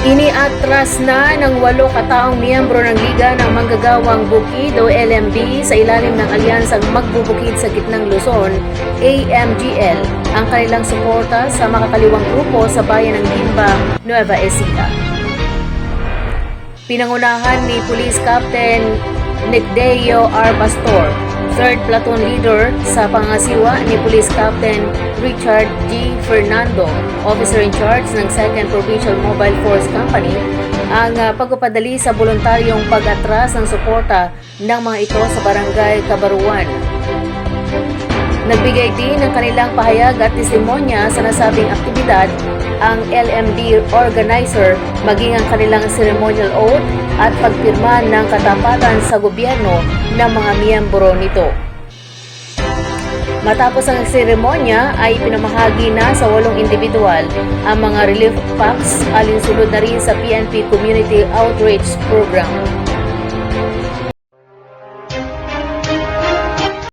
Inatras na ng walo kataong miyembro ng Liga ng Manggagawang Bukid o LMB sa ilalim ng Alyansang Magbubukid sa Gitnang Luzon, AMGL, ang kanilang suporta sa makakaliwang grupo sa bayan ng Gimba, Nueva Ecija. Pinangunahan ni Police Captain Nicdeo R. Pastor, 3rd Platoon Leader sa pangasiwa ni Police Captain Richard G. Fernando, Officer in Charge ng 2nd Provincial Mobile Force Company, ang uh, pagpapadali sa voluntaryong pag-atras ng suporta ng mga ito sa Barangay Kabaruan. Nagbigay din ng kanilang pahayag at testimonya sa nasabing aktibidad ang LMD organizer maging ang kanilang ceremonial oath at pagpirma ng katapatan sa gobyerno ng mga miyembro nito. Matapos ang seremonya ay pinamahagi na sa walong individual ang mga relief packs alinsunod na rin sa PNP Community Outreach Program.